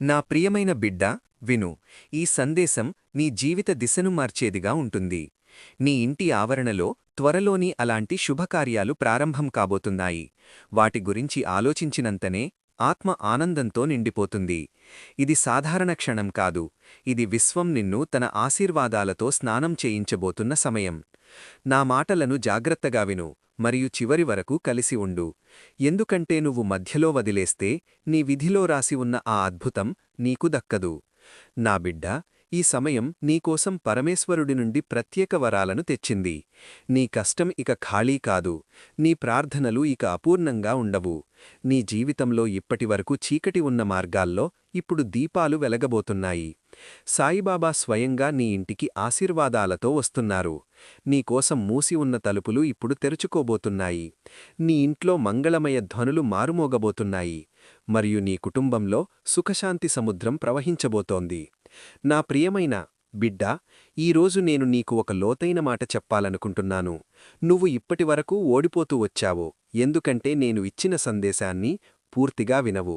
నా ప్రియమైన బిడ్డ విను ఈ సందేశం నీ జీవిత దిశను మార్చేదిగా ఉంటుంది. నీ ఇంటి ఆవరణలో త్వరలోని అలాంటి శుభకార్యాలు ప్రారంభం కాబోతున్నాయి. వాటి గురించి ఆలోచించినంతనే ఆత్మ ఆనందంతో నిండిపోతుంది. ఇది సాధారణ క్షణం కాదు. ఇది విశ్వం నిన్ను తన ఆశీర్వాదాలతో స్నానం చేయించబోతున్న సమయం. నా మాటలను జాగ్రత్తగా విను. మరియు చివరి వరకు కలిసి ఉండు. ఎందుకంటే నువ్వు మధ్యలో వదిలేస్తే నీ విధిలో రాసి ఉన్న ఆ అద్భుతం నీకు దక్కదు. నా బిడ్డ ఈ సమయం నీకోసం పరమేశ్వరుడి నుండి ప్రత్యేక వరాలను తెచ్చింది. నీ కష్టం ఇక ఖాళీ కాదు. నీ ప్రార్థనలు ఇక అపూర్ణంగా ఉండవు. నీ జీవితంలో ఇప్పటివరకు చీకటి ఉన్న మార్గాల్లో ఇప్పుడు దీపాలు వెలగబోతున్నాయి. సాయిబాబా స్వయంగా నీ ఇంటికి ఆశీర్వాదాలతో వస్తున్నారు. నీకోసం మూసి ఉన్న తలుపులు ఇప్పుడు తెరుచుకోబోతున్నాయి. నీ ఇంట్లో మంగళమయ ధ్వనులు మారుమోగబోతున్నాయి. మరియు నీ కుటుంబంలో సుఖశాంతి సముద్రం ప్రవహించబోతోంది. నా ప్రియమైన బిడ్డ ఈరోజు నేను నీకు ఒక లోతైన మాట చెప్పాలనుకుంటున్నాను. నువ్వు ఇప్పటివరకు ఓడిపోతూ వచ్చావు. ఎందుకంటే నేను ఇచ్చిన సందేశాన్ని పూర్తిగా వినవు.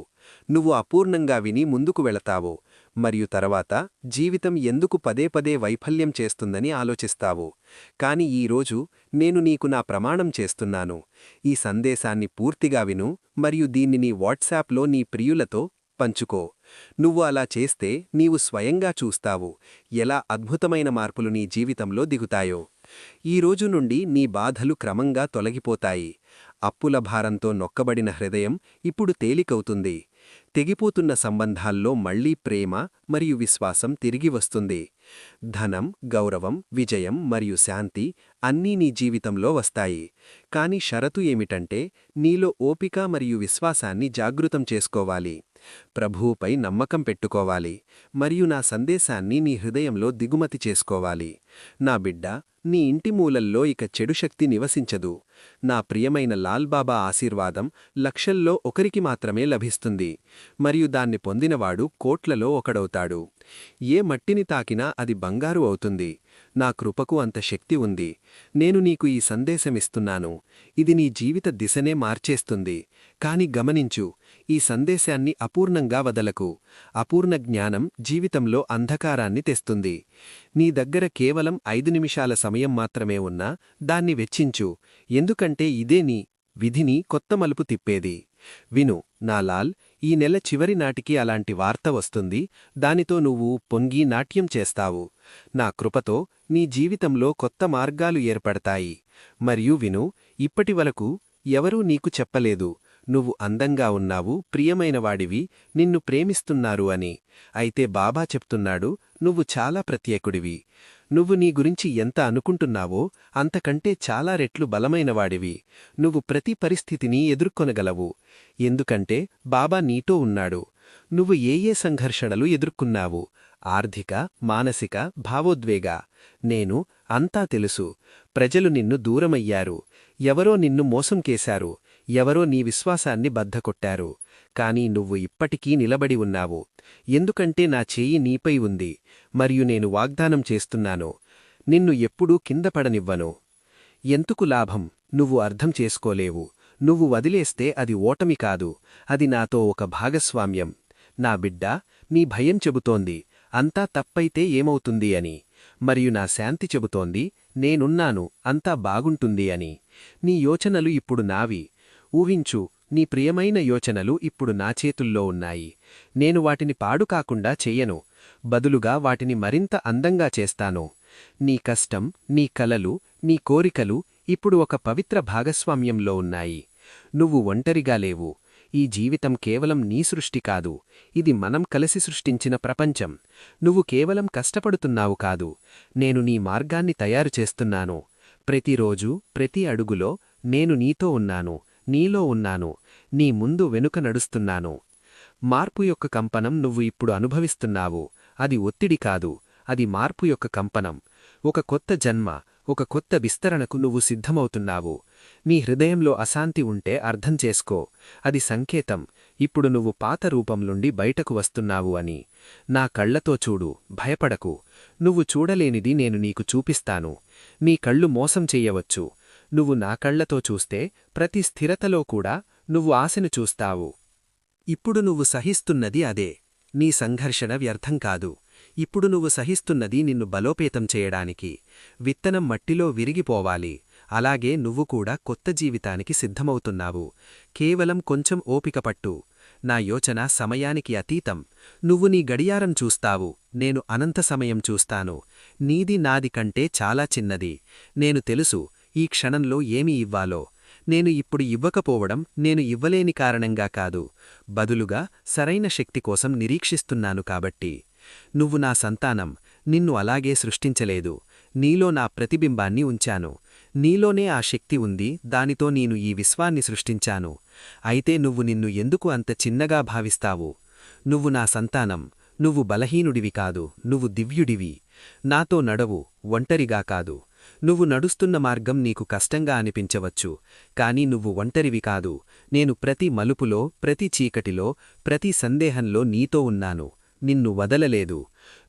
నువ్వు అపూర్ణంగా విని ముందుకు వెళతావు. మరియు తర్వాత జీవితం ఎందుకు పదే పదే వైఫల్యం చేస్తుందని ఆలోచిస్తావు. కాని ఈరోజు నేను నీకు నా ప్రమాణం చేస్తున్నాను. ఈ సందేశాన్ని పూర్తిగా విను మరియు దీన్ని నీ వాట్సాప్లో నీ ప్రియులతో పంచుకో. నువ్వు అలా చేస్తే నీవు స్వయంగా చూస్తావు ఎలా అద్భుతమైన మార్పులు నీ జీవితంలో దిగుతాయో. ఈరోజు నుండి నీ బాధలు క్రమంగా తొలగిపోతాయి. అప్పుల భారంతో నొక్కబడిన హృదయం ఇప్పుడు తేలికవుతుంది. తెగిపోతున్న సంబంధాల్లో మళ్ళీ ప్రేమ మరియు విశ్వాసం తిరిగి వస్తుంది. ధనం గౌరవం విజయం మరియు శాంతి అన్నీ నీ జీవితంలో వస్తాయి. కాని షరతు ఏమిటంటే నీలో ఓపిక మరియు విశ్వాసాన్ని జాగృతం చేసుకోవాలి. ప్రభువుపై నమ్మకం పెట్టుకోవాలి మరియు నా సందేశాన్ని నీ హృదయంలో దిగుమతి చేసుకోవాలి. నా బిడ్డ నీ ఇంటి మూలల్లో ఇక చెడు శక్తి నివసించదు. నా ప్రియమైన లాల్బాబా ఆశీర్వాదం లక్షల్లో ఒకరికి మాత్రమే లభిస్తుంది మరియు దాన్ని పొందినవాడు కోట్లలో ఒకడవుతాడు. ఏ మట్టిని తాకినా అది బంగారు అవుతుంది. నా కృపకు అంత శక్తి ఉంది. నేను నీకు ఈ సందేశమిస్తున్నాను. ఇది నీ జీవిత దిశనే మార్చేస్తుంది. కాని గమనించు ఈ సందేశాన్ని అపూర్ణంగా వదలకు. అపూర్ణ జ్ఞానం జీవితంలో అంధకారాన్ని తెస్తుంది. నీ దగ్గర కేవలం ఐదు నిమిషాల సమయం మాత్రమే ఉన్నా దాన్ని వెచ్చించు. ఎందుకంటే ఇదే నీ విధిని కొత్త మలుపు తిప్పేది. విను నాలాల్ ఈ నెల చివరి నాటికి అలాంటి వార్త వస్తుంది. దానితో నువ్వు పొంగి నాట్యం చేస్తావు. నా కృపతో నీ జీవితంలో కొత్త మార్గాలు ఏర్పడతాయి. మరియు విను ఇప్పటివరకు ఎవరూ నీకు చెప్పలేదు. నువ్వు అందంగా ఉన్నావు ప్రియమైనవాడివి నిన్ను ప్రేమిస్తున్నారు అని. అయితే బాబా చెప్తున్నాడు నువ్వు చాలా ప్రత్యేకుడివి. నువ్వు నీ గురించి ఎంత అనుకుంటున్నావో అంతకంటే చాలా రెట్లు బలమైనవాడివి. నువ్వు ప్రతి పరిస్థితిని ఎదుర్కొనగలవు. ఎందుకంటే బాబా నీతో ఉన్నాడు. నువ్వు ఏ ఏ సంఘర్షణలు ఎదుర్కొన్నావు? ఆర్థిక మానసిక భావోద్వేగ. నేను అంతా తెలుసు. ప్రజలు నిన్ను దూరమయ్యారు. ఎవరో నిన్ను మోసం కేశారు. ఎవరో నీ విశ్వాసాన్ని బద్దకొట్టారు కాని నువ్వు ఇప్పటికీ నిలబడి ఉన్నావు. ఎందుకంటే నా చేయి నీపై ఉంది మరియు నేను వాగ్దానం చేస్తున్నాను నిన్ను ఎప్పుడూ కిందపడనివ్వను ఎందుకు లాభం? నువ్వు అర్థం చేసుకోలేవు. నువ్వు వదిలేస్తే అది ఓటమి కాదు అది నాతో ఒక భాగస్వామ్యం. నా బిడ్డ నీ భయం చెబుతోంది అంతా తప్పైతే ఏమవుతుంది అని. మరియు నా శాంతి చెబుతోంది నేనున్నాను అంతా బాగుంటుంది అని. నీ యోచనలు ఇప్పుడు నావి. ఊహించు నీ ప్రియమైన యోచనలు ఇప్పుడు నా చేతుల్లో ఉన్నాయి. నేను వాటిని పాడుకాకుండా చెయ్యను బదులుగా వాటిని మరింత అందంగా చేస్తాను. నీ కష్టం నీ కలలు నీ కోరికలు ఇప్పుడు ఒక పవిత్ర భాగస్వామ్యంలో ఉన్నాయి. నువ్వు ఒంటరిగా లేవు. ఈ జీవితం కేవలం నీ సృష్టి కాదు. ఇది మనం కలిసి సృష్టించిన ప్రపంచం. నువ్వు కేవలం కష్టపడుతున్నావు కాదు. నేను నీ మార్గాన్ని తయారు చేస్తున్నాను. ప్రతిరోజు ప్రతి అడుగులో నేను నీతో ఉన్నాను. నీలో ఉన్నాను నీ ముందు వెనుక నడుస్తున్నాను. మార్పు యొక్క కంపనం నువ్వు ఇప్పుడు అనుభవిస్తున్నావు అది ఒత్తిడి కాదు అది మార్పు యొక్క కంపనం. ఒక కొత్త జన్మ ఒక కొత్త విస్తరణకు నువ్వు సిద్ధమవుతున్నావు. నీ హృదయంలో అశాంతి ఉంటే అర్థం చేసుకో అది సంకేతం ఇప్పుడు నువ్వు పాత రూపం నుండి బయటకు వస్తున్నావు అని. నా కళ్ళతో చూడు భయపడకు నువ్వు చూడలేనిది నేను నీకు చూపిస్తాను. నీ కళ్ళు మోసం చెయ్యవచ్చు నువ్వు నా కళ్ళతో చూస్తే ప్రతి స్థిరతలో కూడా నువ్వు ఆశను చూస్తావు. ఇప్పుడు నువ్వు సహిస్తున్నది అదే. నీ సంఘర్షణ వ్యర్థం కాదు. ఇప్పుడు నువ్వు సహిస్తున్నది నిన్ను బలోపేతం చేయడానికి. విత్తనం మట్టిలో విరిగిపోవాలి. అలాగే నువ్వు కూడా కొత్త జీవితానికి సిద్ధమవుతున్నావు. కేవలం కొంచెం ఓపిక పట్టు. నా యోచన సమయానికి అతీతం. నువ్వు నీ గడియారం చూస్తావు. నేను అనంత సమయం చూస్తాను. నీది నాది కంటే చాలా చిన్నది. నేను తెలుసు. ఈ క్షణంలో ఏమి ఇవ్వాలో? నేను ఇప్పుడు ఇవ్వకపోవడం నేను ఇవ్వలేని కారణంగా కాదు. బదులుగా సరైన శక్తి కోసం నిరీక్షిస్తున్నాను కాబట్టి. నువ్వు నా సంతానం నిన్ను అలాగే సృష్టించలేదు. నీలో నా ప్రతిబింబాన్ని ఉంచాను. నీలోనే ఆ శక్తి ఉంది దానితో నేను ఈ విశ్వాన్ని సృష్టించాను. అయితే నువ్వు నిన్ను ఎందుకు అంత చిన్నగా భావిస్తావు? నువ్వు నా సంతానం నువ్వు బలహీనుడివి కాదు నువ్వు దివ్యుడివి. నాతో నడవు ఒంటరిగా కాదు. నువ్వు నడుస్తున్న మార్గం నీకు కష్టంగా అనిపించవచ్చు కాని నువ్వు ఒంటరివి కాదు. నేను ప్రతి మలుపులో ప్రతి చీకటిలో ప్రతి సందేహంలో నీతో ఉన్నాను. నిన్ను వదలలేదు.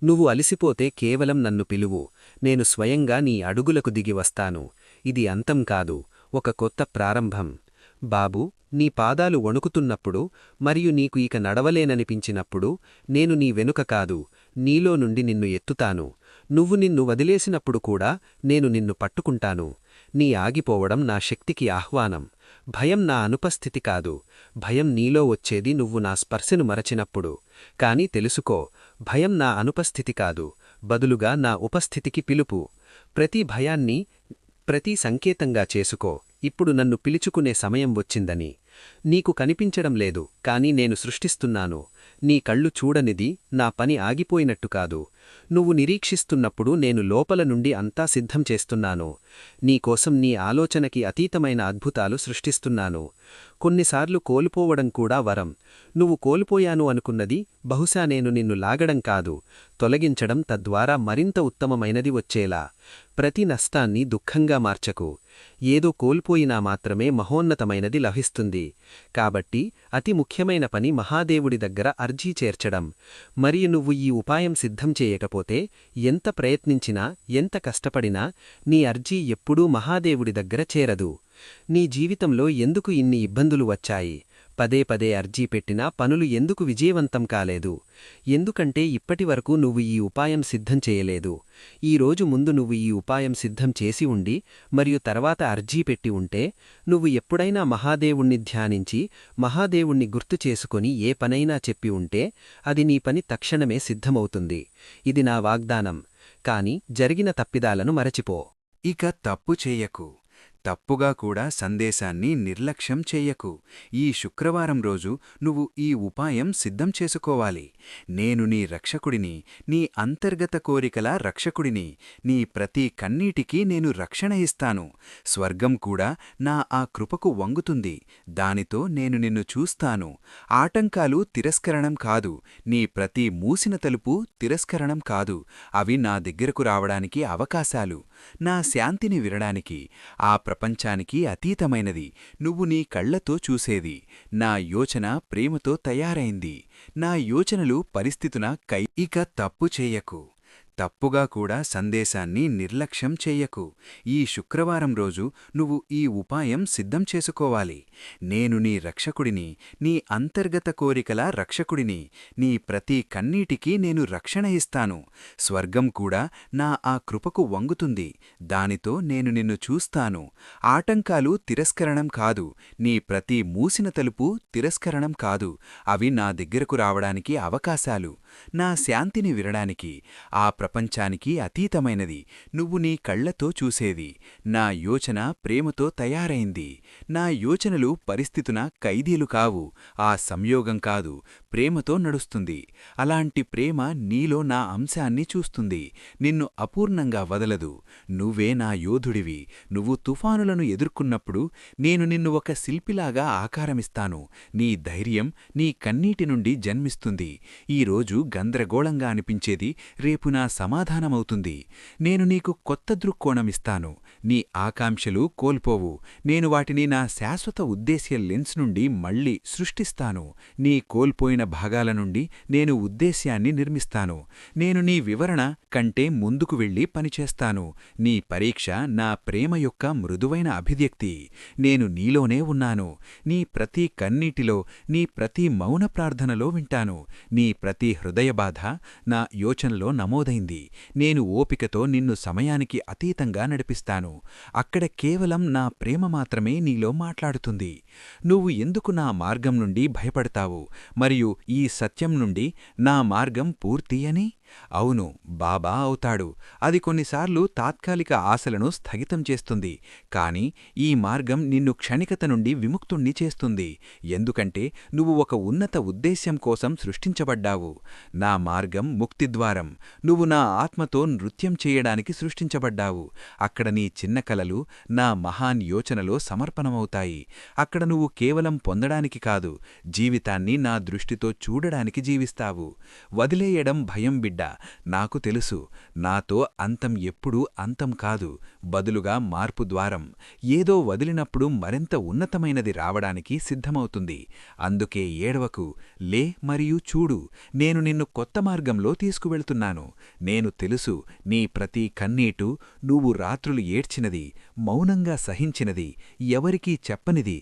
నువ్వు అలిసిపోతే కేవలం నన్ను పిలువు. నేను స్వయంగా నీ అడుగులకు దిగివస్తాను ఇది అంతం కాదు. ఒక కొత్త ప్రారంభం. బాబూ నీ పాదాలు వణుకుతున్నప్పుడు మరియు నీకు ఇక నడవలేననిపించినప్పుడు నేను నీ వెనుక కాదు. నీలో నుండి నిన్ను ఎత్తుతాను. నువ్వు నిన్ను వదిలేసినప్పుడు కూడా నేను నిన్ను పట్టుకుంటాను. నీ ఆగిపోవడం నా శక్తికి ఆహ్వానం. భయం నా అనుపస్థితి కాదు. భయం నీలో వచ్చేది నువ్వు నా స్పర్శను మరచినప్పుడు. కాని తెలుసుకో భయం నా అనుపస్థితి కాదు. బదులుగా నా ఉపస్థితికి పిలుపు. ప్రతి భయాన్ని ప్రతి సంకేతంగా చేసుకో. ఇప్పుడు నన్ను పిలుచుకునే సమయం వచ్చిందని. నీకు కనిపించడం లేదు కాని నేను సృష్టిస్తున్నాను. నీ కళ్ళు చూడనిది నా పని ఆగిపోయినట్టు కాదు. నువ్వు నిరీక్షిస్తున్నప్పుడు నేను లోపల నుండి అంతా సిద్ధం చేస్తున్నాను. నీకోసం నీ ఆలోచనకి అతీతమైన అద్భుతాలు సృష్టిస్తున్నాను. కొన్నిసార్లు కోల్పోవడం కూడా వరం. నువ్వు కోల్పోయాను అనుకున్నది బహుశా నేను నిన్ను లాగడం కాదు. తొలగించడం తద్వారా మరింత ఉత్తమమైనది వచ్చేలా. ప్రతి నష్టాన్ని దుఃఖంగా మార్చకు. ఏదో కోల్పోయినా మాత్రమే మహోన్నతమైనది లభిస్తుంది. కాబట్టి అతి ముఖ్యమైన పని మహాదేవుడి దగ్గర అర్జీ చేర్చడం. మరియు నువ్వు ఈ ఉపాయం సిద్ధం చేయకపోతే ఎంత ప్రయత్నించినా ఎంత కష్టపడినా నీ అర్జీ ఎప్పుడూ మహాదేవుడి దగ్గర చేరదు. నీ జీవితంలో ఎందుకు ఇన్ని ఇబ్బందులు వచ్చాయి? పదే పదే అర్జీ పెట్టినా పనులు ఎందుకు విజయవంతం కాలేదు? ఎందుకంటే ఇప్పటివరకు నువ్వు ఈ ఉపాయం సిద్ధం చేయలేదు. ఈ రోజు ముందు నువ్వు ఈ ఉపాయం సిద్ధం చేసి ఉండి మరియు తర్వాత అర్జీ పెట్టి ఉంటే నువ్వు ఎప్పుడైనా మహాదేవుణ్ణి ధ్యానించి మహాదేవుణ్ణి గుర్తు చేసుకుని ఏ పనైనా చెప్పి ఉంటే అది నీ పని తక్షణమే సిద్ధమవుతుంది. ఇది నా వాగ్దానం. కాని జరిగిన తప్పిదాలను మరచిపో. ఇక తప్పు చేయకు. తప్పుగా కూడా సందేశాన్ని నిర్లక్ష్యం చెయ్యకు ఈ శుక్రవారం రోజు నువ్వు ఈ ఉపాయం సిద్ధం చేసుకోవాలి. నేను నీ రక్షకుడిని నీ అంతర్గత కోరికల రక్షకుడిని నీ ప్రతి కన్నీటికి నేను రక్షణ ఇస్తాను. స్వర్గం కూడా నా ఆ కృపకు వంగుతుంది. దానితో నేను నిన్ను చూస్తాను. ఆటంకాలు తిరస్కరణం కాదు. నీ ప్రతి మూసిన తలుపు తిరస్కరణం కాదు. అవి నా దగ్గరకు రావడానికి అవకాశాలు. నా శాంతిని వినడానికి ఆ ప్రపంచానికి అతీతమైనది. నువ్వు నీ కళ్ళతో చూసేది. నా యోచన ప్రేమతో తయారైంది. నా యోచనలు పరిస్థితున కై ఇక తప్పు చేయకు. తప్పుగా కూడా సందేశాన్ని నిర్లక్ష్యం చెయ్యకు. ఈ శుక్రవారం రోజు నువ్వు ఈ ఉపాయం సిద్ధం చేసుకోవాలి. నేను నీ రక్షకుడిని నీ అంతర్గత కోరికల రక్షకుడిని నీ ప్రతి కన్నీటికి నేను రక్షణ ఇస్తాను. స్వర్గం కూడా నా ఆ కృపకు వంగుతుంది. దానితో నేను నిన్ను చూస్తాను. ఆటంకాలు తిరస్కరణం కాదు. నీ ప్రతి మూసిన తలుపు తిరస్కరణం కాదు. అవి నా దగ్గరకు రావడానికి అవకాశాలు. నా శాంతిని వినడానికి. ఆ ప్రపంచానికి అతీతమైనది. నువ్వు నీ కళ్ళతో చూసేది. నా యోచన ప్రేమతో తయారైంది. నా యోచనలు పరిస్థితున ఖైదీలు కావు. ఆ సంయోగం కాదు. ప్రేమతో నడుస్తుంది. అలాంటి ప్రేమ నీలో నా అంశాన్ని చూస్తుంది. నిన్ను అపూర్ణంగా వదలదు. నువ్వే నా యోధుడివి. నువ్వు తుఫానులను ఎదుర్కొన్నప్పుడు నేను నిన్ను ఒక శిల్పిలాగా ఆకారమిస్తాను. నీ ధైర్యం నీ కన్నీటి నుండి జన్మిస్తుంది. ఈరోజు గందరగోళంగా అనిపించేది. రేపు నా సమాధానమవుతుంది. నేను నీకు కొత్త దృక్కోణమిస్తాను నీ ఆకాంక్షలు కోల్పోవు. నేను వాటిని నా శాశ్వత ఉద్దేశ్య లెన్స్ నుండి మళ్ళీ సృష్టిస్తాను. నీ కోల్పోయిన భాగాల నుండి నేను ఉద్దేశ్యాన్ని నిర్మిస్తాను. నేను నీ వివరణ కంటే ముందుకు వెళ్ళి పనిచేస్తాను. నీ పరీక్ష నా ప్రేమ యొక్క మృదువైన అభివ్యక్తి. నేను నీలోనే ఉన్నాను. నీ ప్రతి కన్నీటిలో నీ ప్రతి మౌన ప్రార్థనలో వింటాను. నీ ప్రతి హృదయబాధ నా యోచనలో నమోదైంది. నేను ఓపికతో నిన్ను సమయానికి అతీతంగా నడిపిస్తాను. అక్కడ కేవలం నా ప్రేమ మాత్రమే నీలో మాట్లాడుతుంది. నువ్వు ఎందుకు నా మార్గం నుండి భయపడతావు? మరియు ఈ సత్యం నుండి నా మార్గం పూర్తి అని? అవును బాబా అవుతాడు. అది కొన్నిసార్లు తాత్కాలిక ఆశలను స్థగితం చేస్తుంది. కాని ఈ మార్గం నిన్ను క్షణికత నుండి విముక్తుణ్ణి చేస్తుంది. ఎందుకంటే నువ్వు ఒక ఉన్నత ఉద్దేశ్యం కోసం సృష్టించబడ్డావు. నా మార్గం ముక్తిద్వారం నువ్వు నా ఆత్మతో నృత్యం చేయడానికి సృష్టించబడ్డావు. అక్కడ నీ చిన్న కలలు నా మహాన్ యోచనలో సమర్పణమవుతాయి. అక్కడ నువ్వు కేవలం పొందడానికి కాదు జీవితాన్ని నా దృష్టితో చూడడానికి జీవిస్తావు. వదిలేయడం భయం బిడ్డ. నాకు తెలుసు నాతో అంతం ఎప్పుడూ అంతం కాదు బదులుగా మార్పు ద్వారం ఏదో వదిలినప్పుడు మరింత ఉన్నతమైనది రావడానికి సిద్ధమవుతుంది. అందుకే ఏడవకు లే మరియు చూడు నేను నిన్ను కొత్త మార్గంలో తీసుకువెళ్తున్నాను. నేను తెలుసు నీ ప్రతి కన్నీటు నువ్వు రాత్రులు ఏడ్చినది మౌనంగా సహించినది ఎవరికీ చెప్పనిది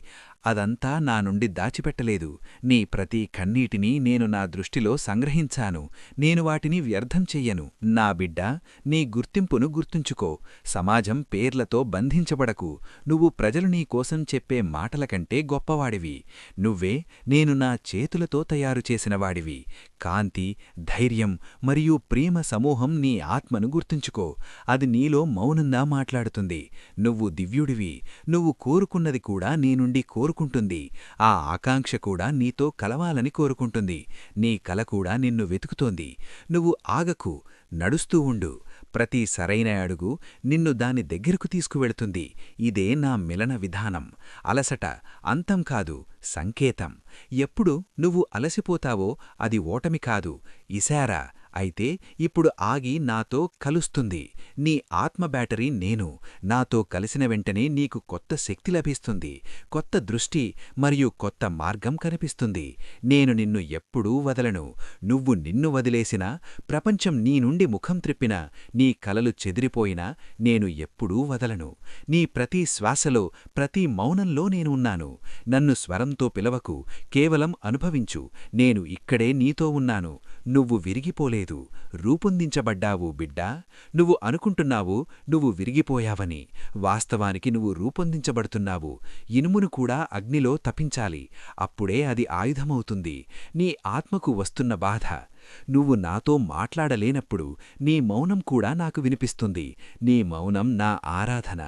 అదంతా నా నుండి దాచిపెట్టలేదు. నీ ప్రతి కన్నీటిని నేను నా దృష్టిలో సంగ్రహించాను. నేను వాటిని వ్యర్థం చెయ్యను. నా బిడ్డ నీ గుర్తింపును గుర్తుంచుకో. సమాజం పేర్లతో బంధించబడకు. నువ్వు ప్రజలు నీకోసం చెప్పే మాటల కంటే గొప్పవాడివి. నువ్వే నేను నా చేతులతో తయారు చేసినవాడివి కాంతి ధైర్యం మరియు ప్రేమ సమూహం నీ ఆత్మను గుర్తుంచుకో. అది నీలో మౌనంగా మాట్లాడుతుంది. నువ్వు దివ్యుడివి. నువ్వు కోరుకున్నది కూడా నీ నుండి కోరు కోరుకుంటుంది. ఆ ఆకాంక్ష కూడా నీతో కలవాలని కోరుకుంటుంది. నీ కల కూడా నిన్ను వెతుకుతోంది. నువ్వు ఆగకు నడుస్తూ ఉండు. ప్రతి సరైన అడుగు నిన్ను దాని దగ్గరకు తీసుకువెళుతుంది. ఇదే నా మిలన విధానం. అలసట అంతం కాదు సంకేతం. ఎప్పుడు నువ్వు అలసిపోతావో అది ఓటమి కాదు. ఇశారా అయితే ఇప్పుడు ఆగి నాతో కలుస్తుంది. నీ ఆత్మ బ్యాటరీ నేను. నాతో కలిసిన వెంటనే నీకు కొత్త శక్తి లభిస్తుంది. కొత్త దృష్టి మరియు కొత్త మార్గం కనిపిస్తుంది. నేను నిన్ను ఎప్పుడూ వదలను. నువ్వు నిన్ను వదిలేసినా ప్రపంచం నీ నుండి ముఖం త్రిప్పినా నీ కలలు చెదిరిపోయినా నేను ఎప్పుడూ వదలను. నీ ప్రతి శ్వాసలో ప్రతి మౌనంలో నేను ఉన్నాను. నన్ను స్వరంతో పిలవకు కేవలం అనుభవించు. నేను ఇక్కడే నీతో ఉన్నాను. నువ్వు విరిగిపోలేదు. రూపొందించబడ్డావు బిడ్డా. నువ్వు అనుకుంటున్నావు నువ్వు విరిగిపోయావని. వాస్తవానికి నువ్వు రూపొందించబడుతున్నావు. ఇనుమును కూడా అగ్నిలో తపించాలి అప్పుడే అది ఆయుధమవుతుంది. నీ ఆత్మకు వస్తున్న బాధ. నువ్వు నాతో మాట్లాడలేనప్పుడు నీ మౌనం కూడా నాకు వినిపిస్తుంది. నీ మౌనం నా ఆరాధన.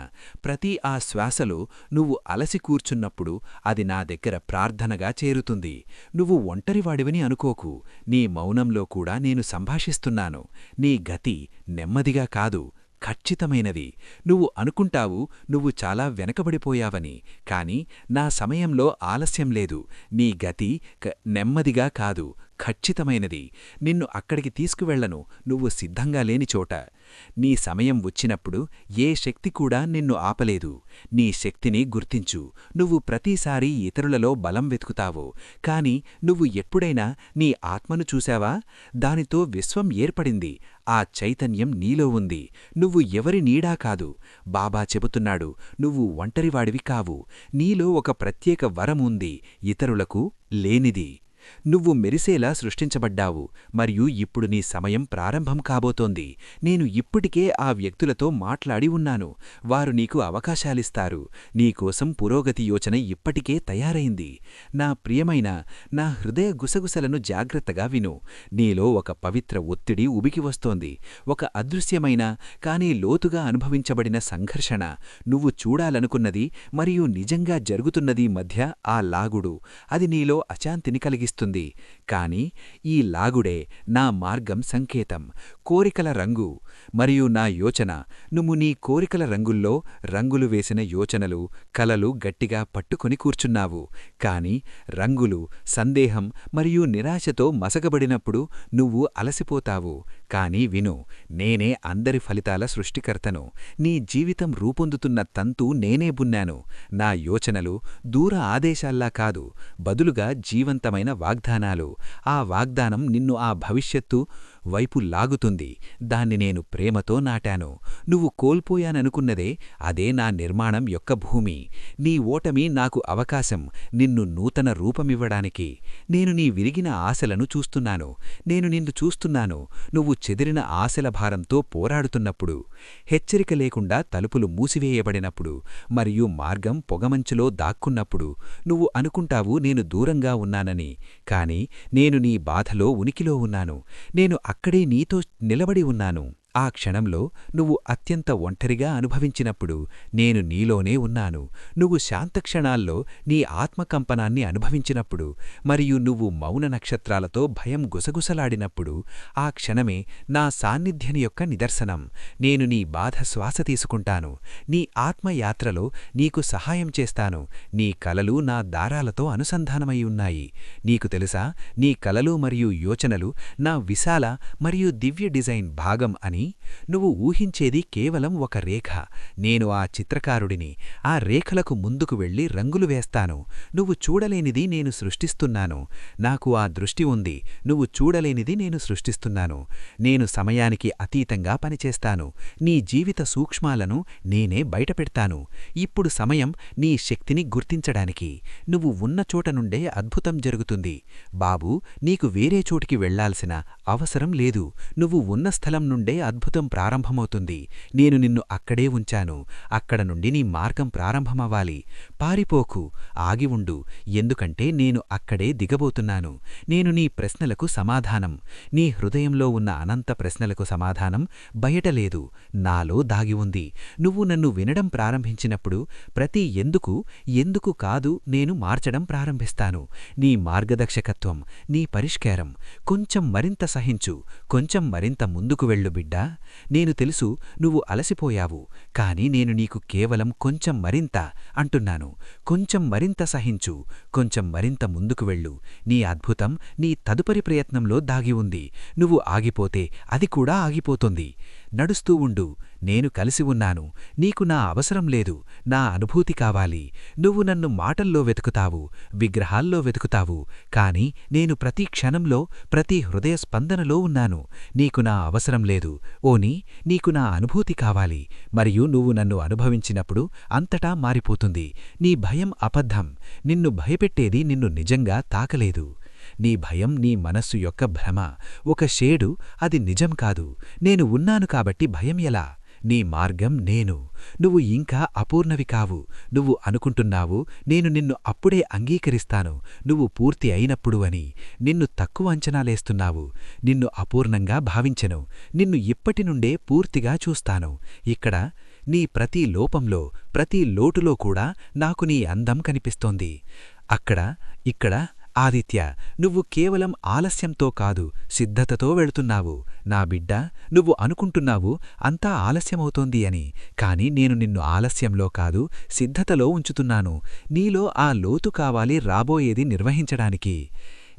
ప్రతి ఆ శ్వాసలో నువ్వు అలసి కూర్చున్నప్పుడు అది నా దగ్గర ప్రార్థనగా చేరుతుంది. నువ్వు ఒంటరివాడివని అనుకోకు. నీ మౌనంలో కూడా నేను సంభాషిస్తున్నాను. నీ గతి నెమ్మదిగా కాదు ఖచ్చితమైనది. నువ్వు అనుకుంటావు నువ్వు చాలా వెనకబడిపోయావని కాని నా సమయంలో ఆలస్యం లేదు. నీ గతి నెమ్మదిగా కాదు ఖచ్చితమైనది. నిన్ను అక్కడికి తీసుకువెళ్ళను నువ్వు సిద్ధంగా లేని చోట. నీ సమయం వచ్చినప్పుడు ఏ శక్తి కూడా నిన్ను ఆపలేదు. నీ శక్తిని గుర్తించు. నువ్వు ప్రతిసారీ ఇతరులలో బలం వెతుకుతావు. కాని నువ్వు ఎప్పుడైనా నీ ఆత్మను చూశావా? దానితో విశ్వం ఏర్పడింది. ఆ చైతన్యం నీలో ఉంది. నువ్వు ఎవరి నీడా కాదు. బాబా చెబుతున్నాడు నువ్వు ఒంటరివాడివి కావు. నీలో ఒక ప్రత్యేక వరం ఉంది. ఇతరులకు లేనిది. నువ్వు మెరిసేలా సృష్టించబడ్డావు మరియు ఇప్పుడు నీ సమయం ప్రారంభం కాబోతోంది. నేను ఇప్పటికే ఆ వ్యక్తులతో మాట్లాడి ఉన్నాను. వారు నీకు అవకాశాలిస్తారు. నీకోసం పురోగతి యోచన ఇప్పటికే తయారైంది. నా ప్రియమైన నా హృదయ గుసగుసలను జాగ్రత్తగా విను. నీలో ఒక పవిత్ర ఒత్తిడి ఉబికి వస్తోంది. ఒక అదృశ్యమైన కానీ లోతుగా అనుభవించబడిన సంఘర్షణ నువ్వు చూడాలనుకున్నది మరియు నిజంగా జరుగుతున్నది మధ్య ఆ లాగుడు. అది నీలో అశాంతిని కలిగిస్తుంది. కాని ఈ లాగుడే నా మార్గం సంకేతం కోరికల రంగు. మరియు నా యోచన నువ్వు నీ కోరికల రంగుల్లో రంగులు వేసిన యోచనలు కలలు గట్టిగా పట్టుకొని కూర్చున్నావు. కాని రంగులు సందేహం మరియు నిరాశతో మసగబడినప్పుడు నువ్వు అలసిపోతావు. కాని విను నేనే అందరి ఫలితాల సృష్టికర్తను. నీ జీవితం రూపొందుతున్న తంతు నేనే బున్నాను. నా యోచనలు దూర ఆదేశాల్లా కాదు బదులుగా జీవంతమైన వాగ్దానాలు. ఆ వాగ్దానం నిన్ను ఆ భవిష్యత్తు వైపు లాగుతుంది. దాన్ని నేను ప్రేమతో నాటాను. నువ్వు కోల్పోయాననుకున్నదే అదే నా నిర్మాణం యొక్క భూమి. నీ ఓటమి నాకు అవకాశం. నిన్ను నూతన రూపమివ్వడానికి. నేను నీ విరిగిన ఆశలను చూస్తున్నాను. నేను నిన్ను చూస్తున్నాను. నువ్వు చెదిరిన ఆశల భారంతో పోరాడుతున్నప్పుడు హెచ్చరిక లేకుండా తలుపులు మూసివేయబడినప్పుడు మరియు మార్గం పొగమంచులో దాక్కున్నప్పుడు నువ్వు అనుకుంటావు నేను దూరంగా ఉన్నానని. కాని నేను నీ బాధలో ఉనికిలో ఉన్నాను. నేను అక్కడే నీతో నిలబడి ఉన్నాను. ఆ క్షణంలో నువ్వు అత్యంత ఒంటరిగా అనుభవించినప్పుడు నేను నీలోనే ఉన్నాను. నువ్వు శాంతక్షణాల్లో నీ ఆత్మకంపనాన్ని అనుభవించినప్పుడు మరియు నువ్వు మౌన నక్షత్రాలతో భయం గుసగుసలాడినప్పుడు ఆ క్షణమే నా సాన్నిధ్యని యొక్క నిదర్శనం. నేను నీ బాధ శ్వాస తీసుకుంటాను. నీ ఆత్మయాత్రలో నీకు సహాయం చేస్తాను. నీ కలలు నా దారాలతో అనుసంధానమై ఉన్నాయి. నీకు తెలుసా? నీ కలలు మరియు యోచనలు నా విశాల మరియు దివ్య డిజైన్ భాగం అని నువ్వు ఊహించేది కేవలం ఒక రేఖ. నేను ఆ చిత్రకారుడిని ఆ రేఖలకు ముందుకు వెళ్ళి రంగులు వేస్తాను. నువ్వు చూడలేనిది నేను సృష్టిస్తున్నాను. నాకు ఆ దృష్టి ఉంది. నువ్వు చూడలేనిది నేను సృష్టిస్తున్నాను. నేను సమయానికి అతీతంగా పనిచేస్తాను. నీ జీవిత సూక్ష్మాలను నేనే బయటపెడతాను. ఇప్పుడు సమయం నీ శక్తిని గుర్తించడానికి. నువ్వు ఉన్న చోట నుండే అద్భుతం జరుగుతుంది. బాబూ నీకు వేరే చోటికి వెళ్ళాల్సిన అవసరం లేదు. నువ్వు ఉన్న స్థలం నుండే అద్భుతం ప్రారంభమవుతుంది. నేను నిన్ను అక్కడే ఉంచాను. అక్కడ నుండి నీ మార్గం ప్రారంభమవ్వాలి. పారిపోకు ఆగి ఉండు. ఎందుకంటే నేను అక్కడే దిగబోతున్నాను. నేను నీ ప్రశ్నలకు సమాధానం. నీ హృదయంలో ఉన్న అనంత ప్రశ్నలకు సమాధానం బయటలేదు నాలో దాగి ఉంది. నువ్వు నన్ను వినడం ప్రారంభించినప్పుడు ప్రతి ఎందుకు ఎందుకు కాదు నేను మార్చడం ప్రారంభిస్తాను. నీ మార్గదర్శకత్వం నీ పరిష్కారం కొంచెం మరింత సహించు. కొంచెం మరింత ముందుకు వెళ్ళు బిడ్డా. నేను తెలుసు నువ్వు అలసిపోయావు కాని నేను నీకు కేవలం కొంచెం మరింత అంటున్నాను. కొంచెం మరింత సహించు కొంచెం మరింత ముందుకు వెళ్ళు. నీ అద్భుతం నీ తదుపరి ప్రయత్నంలో దాగి ఉంది. నువ్వు ఆగిపోతే అది కూడా ఆగిపోతుంది. నడుస్తూ ఉండు నేను కలిసి ఉన్నాను. నీకు నా అవసరం లేదు. నా అనుభూతి కావాలి. నువ్వు నన్ను మాటల్లో వెతుకుతావు విగ్రహాల్లో వెతుకుతావు. కాని నేను ప్రతి క్షణంలో ప్రతి హృదయ స్పందనలో ఉన్నాను. నీకు నా అవసరం లేదు. ఓని నీకు నా అనుభూతి కావాలి. మరియు నువ్వు నన్ను అనుభవించినప్పుడు అంతటా మారిపోతుంది. నీ భయం అబద్ధం. నిన్ను భయపెట్టేది నిన్ను నిజంగా తాకలేదు. నీ భయం నీ మనస్సు యొక్క భ్రమ. ఒక షేడు అది నిజం కాదు. నేను ఉన్నాను కాబట్టి భయం ఎలా? నీ మార్గం నేను. నువ్వు ఇంకా అపూర్ణవి కావు. నువ్వు అనుకుంటున్నావు నేను నిన్ను అప్పుడే అంగీకరిస్తాను. నువ్వు పూర్తి అయినప్పుడు అని. నిన్ను తక్కువ అంచనాలేస్తున్నావు నిన్ను అపూర్ణంగా భావించెను. నిన్ను ఇప్పటి నుండే పూర్తిగా చూస్తాను. ఇక్కడ నీ ప్రతి లోపంలో ప్రతి లోటులో కూడా నాకు నీ అందం కనిపిస్తోంది. అక్కడ ఇక్కడ ఆదిత్య నువ్వు కేవలం ఆలస్యంతో కాదు సిద్ధతతో వెళుతున్నావు. నా బిడ్డ నువ్వు అనుకుంటున్నావు అంతా ఆలస్యమవుతోంది అని. కాని నేను నిన్ను ఆలస్యంలో కాదు సిద్ధతలో ఉంచుతున్నాను. నీలో ఆ లోతు కావాలి రాబోయేది నిర్వహించడానికి.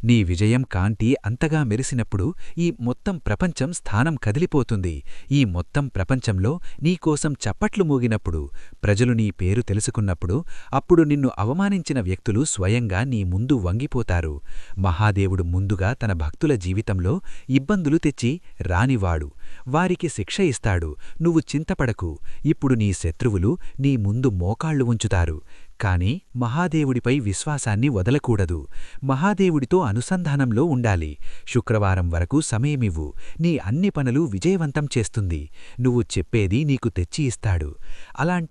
నీ విజయం కాంతి అంతగా మెరిసినప్పుడు ఈ మొత్తం ప్రపంచం స్థానం కదిలిపోతుంది. ఈ మొత్తం ప్రపంచంలో నీకోసం చప్పట్లు మోగినప్పుడు ప్రజలు నీ పేరు తెలుసుకున్నప్పుడు అప్పుడు నిన్ను అవమానించిన వ్యక్తులు స్వయంగా నీ ముందు వంగిపోతారు. మహాదేవుడు ముందుగా తన భక్తుల జీవితంలో ఇబ్బందులు తెచ్చి రానివాడు. వారికి శిక్ష ఇస్తాడు. నువ్వు చింతపడకు. ఇప్పుడు నీ శత్రువులు నీ ముందు మోకాళ్ళు ఉంచుతారు. కాని మహాదేవుడిపై విశ్వాసాన్ని వదలకూడదు. మహాదేవుడితో అనుసంధానంలో ఉండాలి. శుక్రవారం వరకు సమయమివ్వు. నీ అన్ని పనులు విజయవంతం చేస్తుంది. నువ్వు చెప్పేది నీకు తెచ్చి ఇస్తాడు అలాంటి